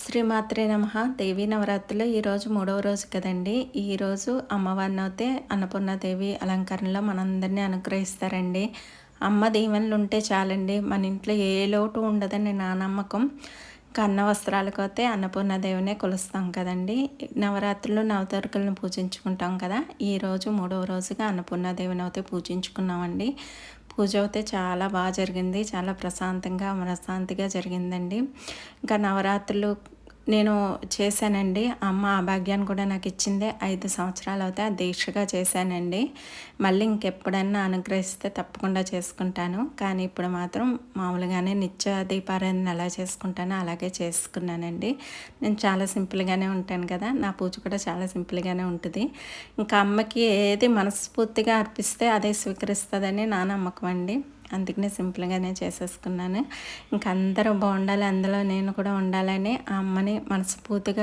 శ్రీమాత్రే నమ. దేవి నవరాత్రులు ఈరోజు మూడవ రోజు కదండి. ఈరోజు అమ్మవారిని అయితే అన్నపూర్ణాదేవి అలంకరణలో మనందరినీ అనుగ్రహిస్తారండి. అమ్మ దీవెనలు ఉంటే చాలండి. మన ఇంట్లో ఏ లోటు ఉండదని నా నమ్మకం. కన్న వస్త్రాలకు అయితే అన్నపూర్ణాదేవినే కొలుస్తాం కదండి. నవరాత్రులు నవతరకులను పూజించుకుంటాం కదా. ఈరోజు మూడవ రోజుగా అన్నపూర్ణాదేవిని అయితే పూజించుకున్నామండి. పూజ అయితే చాలా బాగా జరిగింది. చాలా ప్రశాంతంగా మనశాంతిగా జరిగిందండి. ఇంకా నవరాత్రులు నేను చేశానండి. అమ్మ ఆ భాగ్యాన్ని కూడా నాకు ఇచ్చిందే. ఐదు సంవత్సరాలు అవుతే దీక్షగా చేశానండి. మళ్ళీ ఇంకెప్పుడన్నా అనుగ్రహిస్తే తప్పకుండా చేసుకుంటాను. కానీ ఇప్పుడు మాత్రం మామూలుగానే నిత్య దీపారాధన ఎలా చేసుకుంటానో అలాగే చేసుకున్నానండి. నేను చాలా సింపుల్గానే ఉంటాను కదా. నా పూజ కూడా చాలా సింపుల్గానే ఉంటుంది. ఇంకా అమ్మకి ఏది మనస్ఫూర్తిగా అర్పిస్తే అదే స్వీకరిస్తుందని నా నమ్మకం అండి. అందుకనే సింపుల్గానే చేసేసుకున్నాను. ఇంకా అందరూ బాగుండాలి అందులో నేను కూడా ఉండాలని ఆ అమ్మని మనస్ఫూర్తిగా